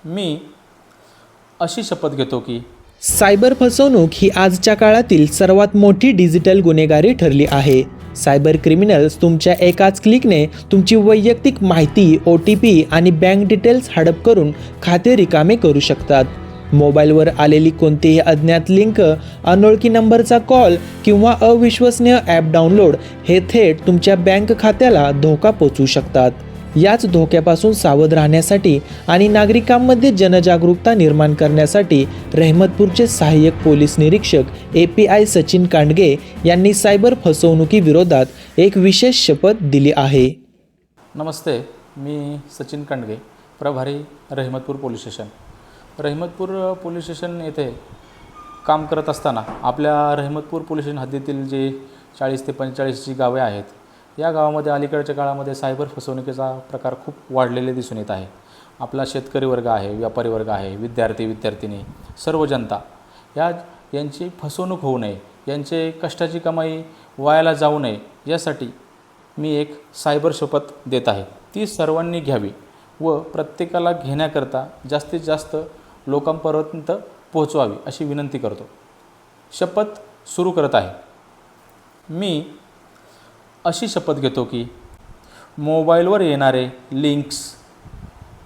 मी अशी शपथ घेतो की सायबर फसवणूक ही आजच्या काळातील सर्वात मोठी डिजिटल गुन्हेगारी ठरली आहे. सायबर क्रिमिनल्स तुमच्या एकाच क्लिकने तुमची वैयक्तिक माहिती ओ टी पी आणि बँक डिटेल्स हडप करून खाते रिकामे करू शकतात. मोबाईलवर आलेली कोणतीही अज्ञात लिंक अनोळखी नंबरचा कॉल किंवा अविश्वसनीय ॲप डाउनलोड हे थेट तुमच्या बँक खात्याला धोका पोचवू शकतात. याच धोक्यापासून सावध राहण्यासाठी आणि नागरिकांमध्ये जनजागरूकता निर्माण करण्यासाठी रहमतपूरचे सहाय्यक पोलीस निरीक्षक A P I Sachin Kandage यांनी सायबर फसवणुकीविरोधात एक विशेष शपथ दिली आहे. नमस्ते मी सचिन कांडगे प्रभारी Rahimatpur police station. Rahimatpur police station येथे काम करत असताना आपल्या रहिमतपूर पोलीस स्टेशन हद्दीतील जे चाळीस ते पंचेचाळीस जी गावे आहेत या गावामध्ये अलीकडच्या काळामध्ये सायबर फसवणुकीचा प्रकार खूप वाढलेले दिसून येत आहे. आपला शेतकरी वर्ग आहे व्यापारी वर्ग आहे विद्यार्थी विद्यार्थिनी सर्व जनता या यांची फसवणूक होऊ नये यांचे कष्टाची कमाई वायाला जाऊ नये यासाठी मी एक सायबर शपथ देत आहे. ती सर्वांनी घ्यावी व प्रत्येकाला घेण्याकरता जास्तीत जास्त लोकांपर्यंत पोहोचवावी अशी विनंती करतो. शपथ सुरू करत आहे. मी अशी शपथ घेतो की मोबाईलवर येणारे links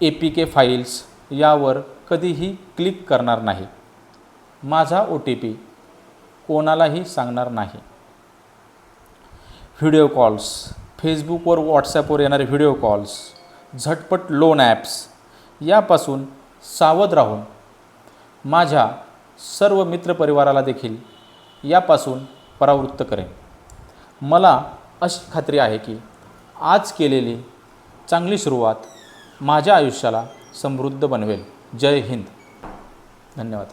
A P K files यावर कधीही क्लिक करणार नाही. माझा ओ टी पी कोणालाही सांगणार नाही. व्हिडिओ कॉल्स फेसबुकवर व्हॉट्सॲपवर येणारे व्हिडिओ कॉल्स झटपट लोन ॲप्स यापासून सावध राहून माझ्या सर्व मित्रपरिवाराला देखील यापासून परावृत्त करेन. मला अशी खात्री आहे की आज केलेली चांगली सुरुवात माझ्या आयुष्याला समृद्ध बनवेल. जय हिंद. धन्यवाद.